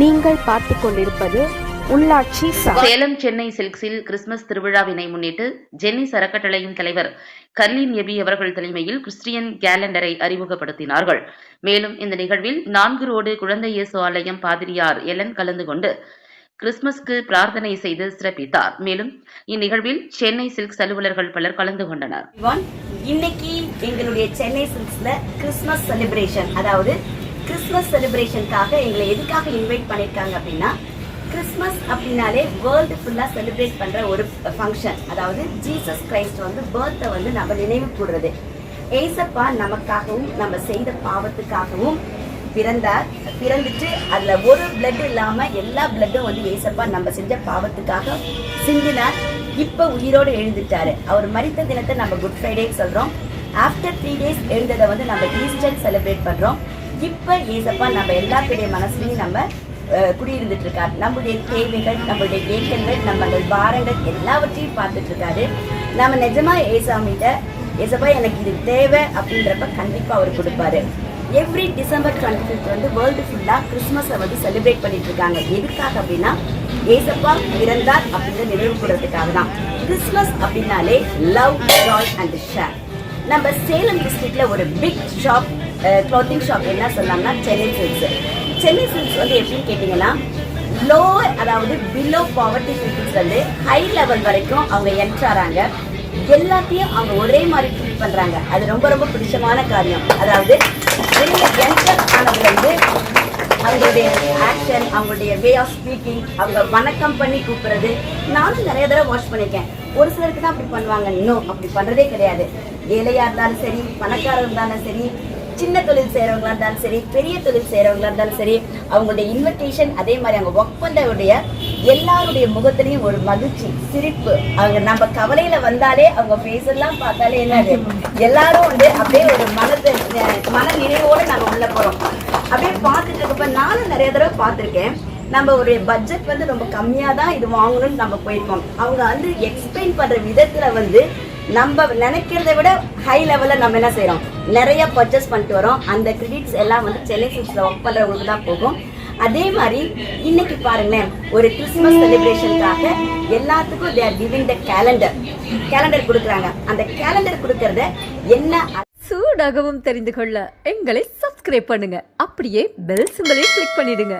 நீங்கள் பார்த்து கொண்டிருப்பது உள்ளாட்சி சேலம் சென்னை சில்க்ஸில் கிறிஸ்துமஸ் திருவிழாவினை முன்னிட்டு ஜென்னி அறக்கட்டளையின் தலைவர் கர்லின் எபி அவர்கள் தலைமையில் கிறிஸ்டியன் கேலண்டரை அறிமுகப்படுத்தினார்கள் மேலும் இந்த நிகழ்வில் நான்கு ரோடு குழந்தை இயேசு ஆலயம் பாதிரியார் எலன் கலந்து கொண்டு கிறிஸ்துமஸ்க்கு பிரார்த்தனை செய்து சிறப்பித்தார் மேலும் இந்நிகழ்வில் சென்னை சில்க்ஸ் அலுவலர்கள் பலர் கலந்து கொண்டனர். இன்னைக்கு எங்களுடைய சென்னை சில்க்ஸ்ல கிறிஸ்மஸ் செலிப்ரேஷன் அதாவது கிறிஸ்மஸ் செலிப்ரேஷனுக்காக எங்களை எதுக்காக இன்வைட் பண்ணியிருக்காங்க அப்படின்னா கிறிஸ்மஸ் அப்படின்னாலே வேர்ல்டு ஃபுல்லாக செலிப்ரேட் பண்ணுற ஒரு ஃபங்க்ஷன் அதாவது ஜீசஸ் கிரைஸ்ட் வந்து பேர்த்தை வந்து நம்ம நினைவு கூடுறது ஏசப்பா நமக்காகவும் நம்ம செய்த பாவத்துக்காகவும் பிறந்தார். பிறந்துட்டு அதில் ஒரு பிளட் இல்லாமல் எல்லா பிளட்டும் வந்து ஏசப்பா நம்ம செஞ்ச பாவத்துக்காக சிந்தினார். இப்போ உயிரோடு எழுந்துட்டாரு. அவர் மறித்த தினத்தை நம்ம குட் ஃப்ரைடே சொல்கிறோம் ஆஃப்டர் த்ரீ டேஸ் எழுந்ததை வந்து நம்ம ஈஸ்டர் செலிப்ரேட் பண்ணுறோம் இப்போ ஏசப்பா நம்ம எல்லாத்துடைய மனசுலையும் நம்ம குடியிருந்துட்டு இருக்காரு நம்முடைய தேவைகள் நம்மளுடைய ஏக்கங்கள் நம்மளுடைய பாரங்கள் எல்லாவற்றையும் பார்த்துட்டு இருக்காரு நம்ம நிஜமா ஏசாமிட்ட ஏசப்பா எனக்கு இது தேவை அப்படின்றப்ப கண்டிப்பா அவர் கொடுப்பாரு. எவ்ரி டிசம்பர் டுவெண்ட்டி ஃபிஃப்த் வந்து வேர்ல்டு ஃபுல்லாக கிறிஸ்மஸை வந்து செலிப்ரேட் பண்ணிட்டு இருக்காங்க எதுக்காக அப்படின்னா ஏசப்பா பிறந்தார் அப்படின்ற நினைவு கூறதுக்காக தான். கிறிஸ்மஸ் அப்படின்னாலே லவ் ஜாய் அண்ட் ஷேர் நம்ம சேலம் டிஸ்ட்ரிக்ட்ல ஒரு பிக் ஷாப் க்ளோத்திங் ஷாப் என்ன சொன்னாங்கன்னா சென்னை சில்க்ஸ் சென்னை சில்க்ஸ் வந்து எப்படின்னு கேட்டிங்கன்னா லோ அதாவது பிலோ பாவர்ட்டி பீப்புள்ஸ்லேருந்து வந்து ஹை லெவல் வரைக்கும் அவங்க என்ட்ராறாங்க எல்லாத்தையும் அவங்க ஒரே மாதிரி ட்ரீட் பண்ணுறாங்க அது ரொம்ப ரொம்ப பிடிச்சமான காரியம். அதாவது வெளியில என்டர் ஆனதுல அவங்களுடைய ஆக்ஷன் அவங்களுடைய வே ஆஃப் ஸ்பீக்கிங் அவங்க வணக்கம் பண்ணி கூப்பிடுறது நானும் நிறைய தடவை வாட்ச் பண்ணியிருக்கேன் ஒரு சிலருக்கு தான் அப்படி பண்ணுவாங்க. இன்னும் அப்படி பண்ணுறதே கிடையாது. ஏழையாக இருந்தாலும் சரி பணக்காரர் இருந்தாலும் சரி சின்ன தொழில் செய்கிறவங்களா இருந்தாலும் சரி பெரிய தொழில் செய்கிறவங்களா இருந்தாலும் சரி அவங்களுடைய இன்விடேஷன் அதே மாதிரி அவங்க ஒர்க் பண்ணுறவுடைய எல்லாருடைய முகத்திலையும் ஒரு மகிழ்ச்சி சிரிப்பு. அவங்க நம்ம கவலையில வந்தாலே அவங்க ஃபேஸ் எல்லாம் பார்த்தாலே என்னது? எல்லாரும் வந்து அப்படியே ஒரு மனத்தை மன நிறைவோட நாங்கள் உள்ள போறோம். அப்படியே பார்த்துட்டு இருக்கப்ப நானும் நிறைய தடவை பார்த்துருக்கேன். நம்ம ஒரு பட்ஜெட் வந்து ரொம்ப கம்மியாக தான் இது வாங்கணும்னு நம்ம போயிருக்கோம். அவங்க வந்து எக்ஸ்பிளைன் பண்ற விதத்துல வந்து நம்ம நினைக்கிறத விட ஹை லெவலில் நம்ம என்ன செய்கிறோம் நிறைய பர்ச்சேஸ் பண்ணிட்டு வரோம். அந்த கிரெடிட்ஸ் எல்லாம் வந்து சென்னை சிக்ஸில் ஒர்க் பண்ணுறவங்களுக்கு தான் போகும். அதே மாதிரி இன்னைக்கு பாருங்களேன் ஒரு கிறிஸ்மஸ் செலிப்ரேஷனுக்காக எல்லாத்துக்கும் there giving the calendar calendar கொடுக்குறாங்க. அந்த கேலண்டர் கொடுக்கறத என்ன சூடாகவும் தெரிந்து கொள்ள எங்களை சப்ஸ்கிரைப் பண்ணுங்க. அப்படியே பெல் சிம்பலையும் கிளிக் பண்ணிடுங்க.